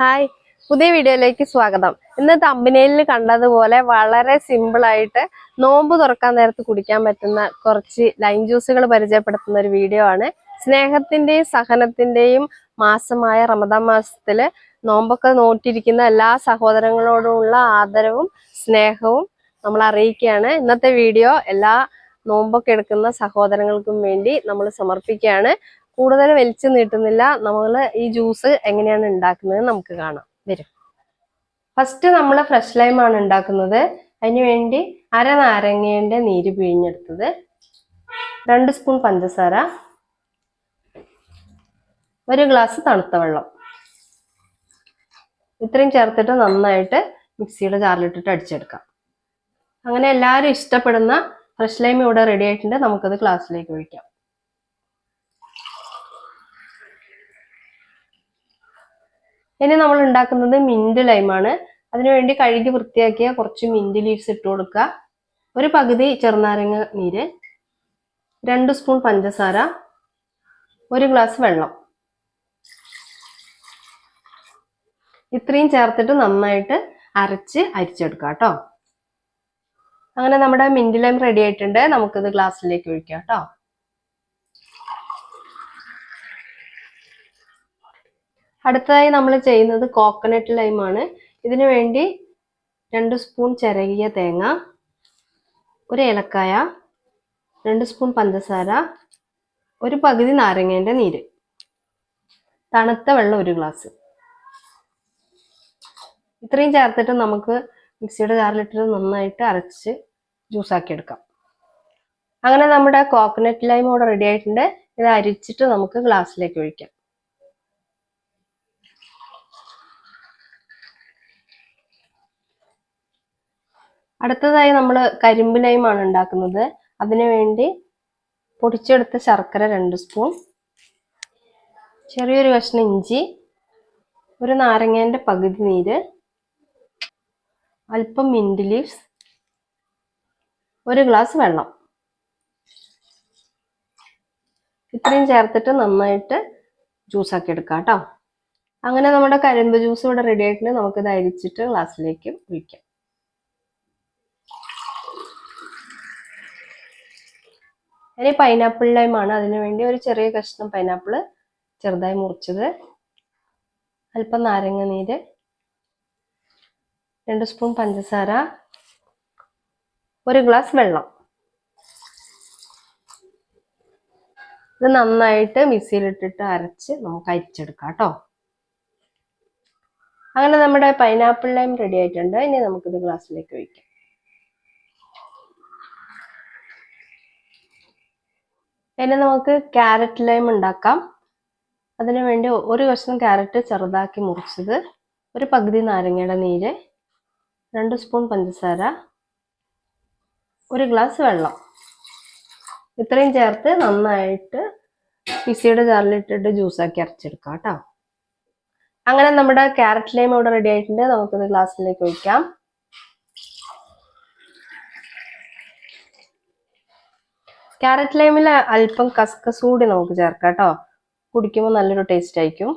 Hi. പുതിയ വീഡിയോയിലേക്ക് സ്വാഗതം. ഇന്ന് തമ്പനയിൽ കണ്ടതുപോലെ വളരെ സിമ്പിളായിട്ട് നോമ്പ് തുറക്കാൻ നേരത്ത് കുടിക്കാൻ പറ്റുന്ന കുറച്ച് ലൈം ജ്യൂസുകൾ പരിചയപ്പെടുത്തുന്ന ഒരു വീഡിയോ ആണ്. സ്നേഹത്തിന്റെയും സഹനത്തിന്റെയും മാസമായ റമദാൻ മാസത്തിൽ നോമ്പൊക്കെ നോട്ടിരിക്കുന്ന എല്ലാ സഹോദരങ്ങളോടുമുള്ള ആദരവും സ്നേഹവും നമ്മൾ അറിയിക്കുകയാണ്. ഇന്നത്തെ വീഡിയോ എല്ലാ നോമ്പൊക്കെ എടുക്കുന്ന സഹോദരങ്ങൾക്കും വേണ്ടി നമ്മൾ സമർപ്പിക്കുകയാണ്. കൂടുതൽ വലിച്ചു നീട്ടുന്നില്ല. നമ്മൾ ഈ ജ്യൂസ് എങ്ങനെയാണ് ഉണ്ടാക്കുന്നത് നമുക്ക് കാണാം. വരും. ഫസ്റ്റ് നമ്മൾ ഫ്രഷ് ലൈം ആണ് ഉണ്ടാക്കുന്നത്. അതിനുവേണ്ടി അര നാരങ്ങയുടെ നീര് പിഴിഞ്ഞെടുത്തത്. രണ്ട് സ്പൂൺ പഞ്ചസാര. ഒരു ഗ്ലാസ് തണുത്ത വെള്ളം. ഇത്രയും ചേർത്തിട്ട് നന്നായിട്ട് മിക്സിയുടെ ജാറിലിട്ടിട്ട് അടിച്ചെടുക്കാം. അങ്ങനെ എല്ലാവരും ഇഷ്ടപ്പെടുന്ന ഫ്രഷ് ലൈം ഇവിടെ റെഡി ആയിട്ടുണ്ട്. നമുക്കത് ഗ്ലാസ്സിലേക്ക് ഒഴിക്കാം. ഇനി നമ്മൾ ഉണ്ടാക്കുന്നത് മിന്റ് ലൈമാണ് അതിനുവേണ്ടി കഴുകി വൃത്തിയാക്കിയ കുറച്ച് മിന്റ് ലീവ്സ് ഇട്ട് കൊടുക്കുക. ഒരു പകുതി ചെറുനാരങ്ങ നീര് രണ്ട് സ്പൂൺ പഞ്ചസാര ഒരു ഗ്ലാസ് വെള്ളം. ഇത്രയും ചേർത്തിട്ട് നന്നായിട്ട് അരച്ച് അരിച്ചെടുക്കുക കേട്ടോ. അങ്ങനെ നമ്മുടെ മിന്റ് ലൈം റെഡി ആയിട്ടുണ്ട്. നമുക്കിത് ഗ്ലാസ്സിലേക്ക് ഒഴിക്കാം കേട്ടോ. അടുത്തതായി നമ്മൾ ചെയ്യുന്നത് കോക്കനട്ട് ലൈമാണ് ഇതിനു വേണ്ടി രണ്ട് സ്പൂൺ ചിരകിയ തേങ്ങ ഒരു ഏലക്കായ രണ്ട് സ്പൂൺ പഞ്ചസാര ഒരു പകുതി നാരങ്ങേന്റെ നീര്. തണുത്ത വെള്ളം ഒരു ഗ്ലാസ് ഇത്രയും ചേർത്തിട്ട് നമുക്ക് മിക്സിയുടെ ജാറിലിട്ടിട്ട് നന്നായിട്ട് അരച്ച് ജ്യൂസാക്കി എടുക്കാം. അങ്ങനെ നമ്മുടെ കോക്കനട്ട് ലൈം ഇവിടെ റെഡി ആയിട്ടുണ്ട്. ഇത് അരിച്ചിട്ട് നമുക്ക് ഗ്ലാസ്സിലേക്ക് ഒഴിക്കാം. അടുത്തതായി നമ്മൾ കരിമ്പ് ലൈമാണ് ഉണ്ടാക്കുന്നത്. അതിനു വേണ്ടി പൊടിച്ചെടുത്ത ശർക്കര രണ്ട് സ്പൂൺ ചെറിയൊരു കഷ്ണം ഇഞ്ചി ഒരു നാരങ്ങേന്റെ പകുതി നീര് അല്പം മിന്റ് ലീവ്സ് ഒരു ഗ്ലാസ് വെള്ളം. ഇത്രയും ചേർത്തിട്ട് നന്നായിട്ട് ജ്യൂസാക്കി എടുക്കാം കേട്ടോ. അങ്ങനെ നമ്മുടെ കരിമ്പ് ജ്യൂസ് ഇവിടെ റെഡി ആയിട്ടുണ്ട്. നമുക്കിത് അരിച്ചിട്ട് ഗ്ലാസ്സിലേക്ക് ഒഴിക്കാം. ഇനി പൈനാപ്പിൾ ലൈമാണ് അതിനു വേണ്ടി ഒരു ചെറിയ കഷ്ണം പൈനാപ്പിൾ ചെറുതായി മുറിച്ചത്. അല്പം നാരങ്ങ നീര്. രണ്ട് സ്പൂൺ പഞ്ചസാര. ഒരു ഗ്ലാസ് വെള്ളം. ഇത് നന്നായിട്ട് മിക്സിയിലിട്ടിട്ട് അരച്ച് നമുക്ക് അരിച്ചെടുക്കാം കേട്ടോ. അങ്ങനെ നമ്മുടെ പൈനാപ്പിൾ ലൈം റെഡി ആയിട്ടുണ്ട്. ഇനി നമുക്കിത് ഗ്ലാസ്സിലേക്ക് ഒഴിക്കാം. ഇനി നമുക്ക് ക്യാരറ്റ് ലൈം ഉണ്ടാക്കാം. അതിനു വേണ്ടി ഒരു കഷ്ണം ക്യാരറ്റ് ചെറുതാക്കി മുറിച്ചത്. ഒരു പകുതി നാരങ്ങയുടെ നീര് രണ്ട് സ്പൂൺ പഞ്ചസാര ഒരു ഗ്ലാസ് വെള്ളം. ഇത്രയും ചേർത്ത് നന്നായിട്ട് മിക്സിയുടെ ജാറിലിട്ടിട്ട് ജ്യൂസാക്കി അരച്ചെടുക്കാം കേട്ടോ. അങ്ങനെ നമ്മുടെ ക്യാരറ്റ് ലൈം ഇവിടെ റെഡി ആയിട്ടുണ്ട്. നമുക്കിത് ഗ്ലാസ്സിലേക്ക് ഒഴിക്കാം. ക്യാരറ്റ് ലൈമിൽ അല്പം കസ്കസ് കൂടി നമുക്ക് ചേർക്കാം കേട്ടോ. കുടിക്കുമ്പോൾ നല്ലൊരു ടേസ്റ്റ് ആയിരിക്കും.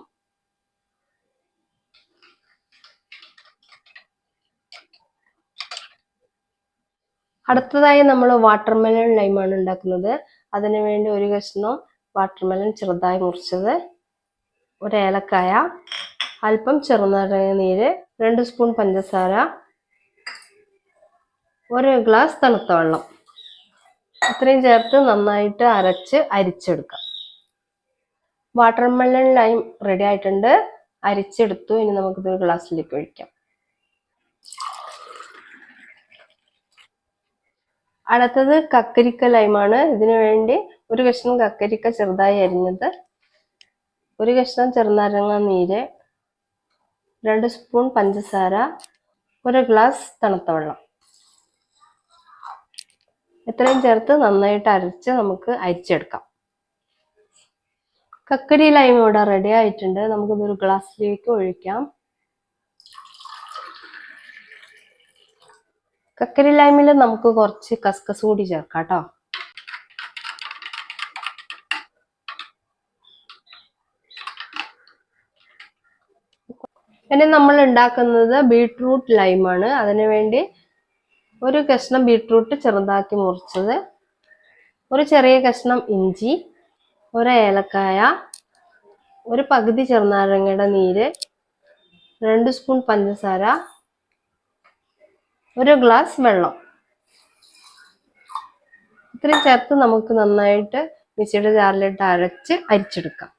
അടുത്തതായി നമ്മൾ വാട്ടർമെലൺ ലൈമാണ് ഉണ്ടാക്കുന്നത്. അതിനു വേണ്ടി ഒരു കഷ്ണം വാട്ടർമെലൺ ചെറുതായി മുറിച്ചത്. ഒരു ഏലക്കായ അല്പം ചെറുനാരങ്ങ നീര് രണ്ട് സ്പൂൺ പഞ്ചസാര ഒരു ഗ്ലാസ് തണുത്ത വെള്ളം. ഇത്രയും ചേർത്ത് നന്നായിട്ട് അരച്ച് അരിച്ചെടുക്കാം. വാട്ടർമെലൺ ലൈം റെഡി ആയിട്ടുണ്ട്. അരിച്ചെടുത്തു. ഇനി നമുക്കിത് ഒരു ഗ്ലാസ്സിലേക്ക് ഒഴിക്കാം. അടുത്തത് കക്കരിക്ക ലൈമാണ് ഇതിനു വേണ്ടി ഒരു കഷ്ണം കക്കരിക്ക ചെറുതായി അരിഞ്ഞത്. ഒരു കഷ്ണം ചെറുനാരങ്ങ നീര്. രണ്ട് സ്പൂൺ പഞ്ചസാര. ഒരു ഗ്ലാസ് തണുത്ത വെള്ളം. ഇത്രയും ചേർത്ത് നന്നായിട്ട് അരച്ച് നമുക്ക് അരിച്ചെടുക്കാം. കക്കരി ലൈം ഇവിടെ റെഡി ആയിട്ടുണ്ട്. നമുക്കിതൊരു ഗ്ലാസ്സിലേക്ക് ഒഴിക്കാം. കക്കരി ലൈമിൽ നമുക്ക് കുറച്ച് കസ്കസ് കൂടി ചേർക്കാം കേട്ടോ നമ്മൾ ഉണ്ടാക്കുന്നത് ബീട്രൂട്ട് ലൈമാണ് അതിനു വേണ്ടി ഒരു കഷ്ണം ബീട്രൂട്ട് ചെറുതാക്കി മുറിച്ചത്. ഒരു ചെറിയ കഷ്ണം ഇഞ്ചി ഒരു ഏലക്കായ ഒരു പകുതി ചെറുനാരങ്ങയുടെ നീര് രണ്ട് സ്പൂൺ പഞ്ചസാര ഒരു ഗ്ലാസ് വെള്ളം. ഇത്രയും ചേർത്ത് നമുക്ക് നന്നായിട്ട് മിക്സിയുടെ ജാറിലിട്ട് അരച്ച് അരിച്ചെടുക്കാം.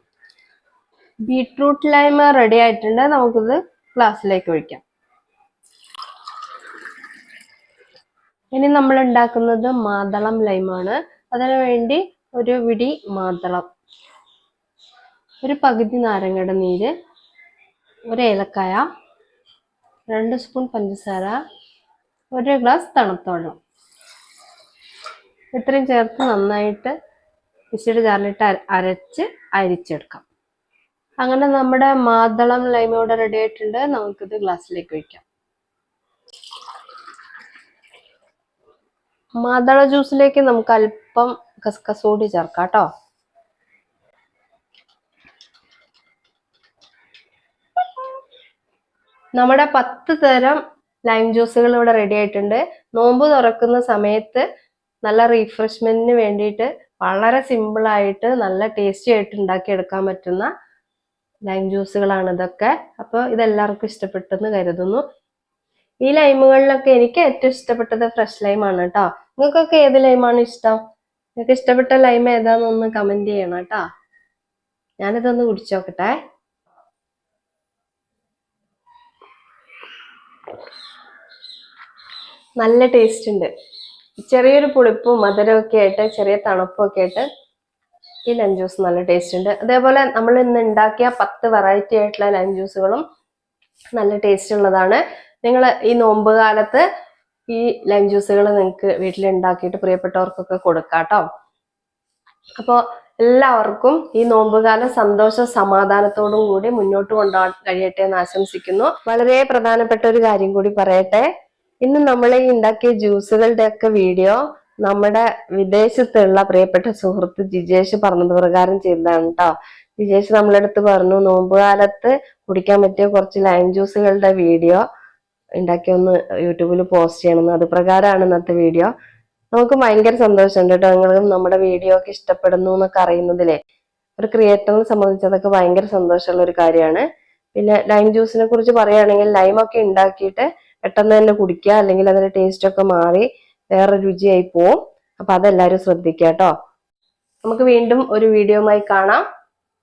ബീട്രൂട്ട് ലൈമ റെഡി ആയിട്ടുണ്ട്. നമുക്കിത് ഗ്ലാസ്സിലേക്ക് ഒഴിക്കാം. ഇനി നമ്മൾ ഉണ്ടാക്കുന്നത് മാതളം ലൈമാണ്. അതിനു വേണ്ടി ഒരു വിടി മാതളം. ഒരു പകുതി നാരങ്ങയുടെ നീര് ഒരു ഏലക്കായ രണ്ട് സ്പൂൺ പഞ്ചസാര ഒരു ഗ്ലാസ് തണുത്ത വെള്ളം ഇത്രയും ചേർത്ത് നന്നായിട്ട് മിക്സിയുടെ ജാറിലിട്ട് അരച്ച് അരിച്ചെടുക്കാം. അങ്ങനെ നമ്മുടെ മാതളം ലൈമോടെ റെഡി ആയിട്ടുണ്ട്. നമുക്കിത് ഗ്ലാസ്സിലേക്ക് ഒഴിക്കാം. മാതള ജ്യൂസിലേക്ക് നമുക്ക് അല്പം കസ്കസ് കൂടി ചേർക്കാം കേട്ടോ. നമ്മുടെ പത്ത് തരം ലൈം ജ്യൂസുകൾ ഇവിടെ റെഡി ആയിട്ടുണ്ട്. നോമ്പ് തുറക്കുന്ന സമയത്ത് നല്ല റീഫ്രഷ്മെന്റിന് വേണ്ടിയിട്ട് വളരെ സിമ്പിൾ ആയിട്ട് നല്ല ടേസ്റ്റി ആയിട്ട് ഉണ്ടാക്കിയെടുക്കാൻ പറ്റുന്ന ലൈം ജ്യൂസുകളാണ് ഇതൊക്കെ. അപ്പോൾ ഇതെല്ലാവർക്കും ഇഷ്ടപ്പെട്ടെന്ന് കരുതുന്നു. ഈ ലൈമുകളിലൊക്കെ എനിക്ക് ഏറ്റവും ഇഷ്ടപ്പെട്ടത് ഫ്രഷ് ലൈമാണ് കേട്ടോ നിങ്ങൾക്കൊക്കെ ഏത് ലൈമാണ് ഇഷ്ടം? നിങ്ങൾക്ക് ഇഷ്ടപ്പെട്ട ലൈം ഏതാണെന്നൊന്ന് കമന്റ് ചെയ്യണം കേട്ടോ ഞാനിതൊന്ന് കുടിച്ചു നോക്കട്ടെ. നല്ല ടേസ്റ്റ് ഉണ്ട്. ചെറിയൊരു പുളിപ്പും മധുരവും ഒക്കെ ആയിട്ട് ചെറിയ തണുപ്പും ഒക്കെ ആയിട്ട് ഈ ലൈം ജ്യൂസ് നല്ല ടേസ്റ്റ് ഉണ്ട്. അതേപോലെ നമ്മൾ ഇന്ന് ഉണ്ടാക്കിയ പത്ത് വെറൈറ്റി ആയിട്ടുള്ള ലൈം ജ്യൂസുകളും നല്ല ടേസ്റ്റ് ഉള്ളതാണ്. നിങ്ങൾ ഈ നോമ്പ് കാലത്ത് ഈ ലൈം ജ്യൂസുകൾ നിങ്ങൾക്ക് വീട്ടിൽ ഉണ്ടാക്കിയിട്ട് പ്രിയപ്പെട്ടവർക്കൊക്കെ കൊടുക്കാട്ടോ. അപ്പോൾ എല്ലാവർക്കും ഈ നോമ്പുകാലം സന്തോഷ സമാധാനത്തോടും കൂടി മുന്നോട്ട് കൊണ്ടുപോകാൻ കഴിയട്ടെ എന്ന് ആശംസിക്കുന്നു. വളരെ പ്രധാനപ്പെട്ട ഒരു കാര്യം കൂടി പറയട്ടെ. ഇന്ന് നമ്മൾ ഈ ഉണ്ടാക്കിയ ജ്യൂസുകളുടെ ഒക്കെ വീഡിയോ നമ്മുടെ വിദേശത്തുള്ള പ്രിയപ്പെട്ട സുഹൃത്ത് ജിജേഷ് പറഞ്ഞത് പ്രകാരം ചെയ്തതാണ് കേട്ടോ ജിജേഷ് നമ്മളെടുത്ത് പറഞ്ഞു നോമ്പുകാലത്ത് കുടിക്കാൻ പറ്റിയ കുറച്ച് ലൈം ജ്യൂസുകളുടെ വീഡിയോ ഉണ്ടാക്കി ഒന്ന് യൂട്യൂബിൽ പോസ്റ്റ് ചെയ്യണമെന്ന്. അത് പ്രകാരമാണ് ഇന്നത്തെ വീഡിയോ. നമുക്ക് ഭയങ്കര സന്തോഷമുണ്ട് കേട്ടോ. നിങ്ങളും നമ്മുടെ വീഡിയോ ഒക്കെ ഇഷ്ടപ്പെടുന്നു എന്നൊക്കെ അറിയുന്നതിലെ ഒരു ക്രിയേറ്ററിനെ സംബന്ധിച്ച് അതൊക്കെ ഭയങ്കര സന്തോഷമുള്ള ഒരു കാര്യമാണ്. പിന്നെ ലൈം ജ്യൂസിനെ കുറിച്ച് പറയുകയാണെങ്കിൽ ലൈമൊക്കെ ഉണ്ടാക്കിയിട്ട് പെട്ടെന്ന് തന്നെ കുടിക്കുക അല്ലെങ്കിൽ അതിന്റെ ടേസ്റ്റ് ഒക്കെ മാറി വേറെ രുചിയായി പോവും. അപ്പൊ അതെല്ലാവരും ശ്രദ്ധിക്കുക കേട്ടോ. നമുക്ക് വീണ്ടും ഒരു വീഡിയോയുമായി കാണാം.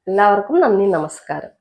എല്ലാവർക്കും നന്ദി നമസ്കാരം.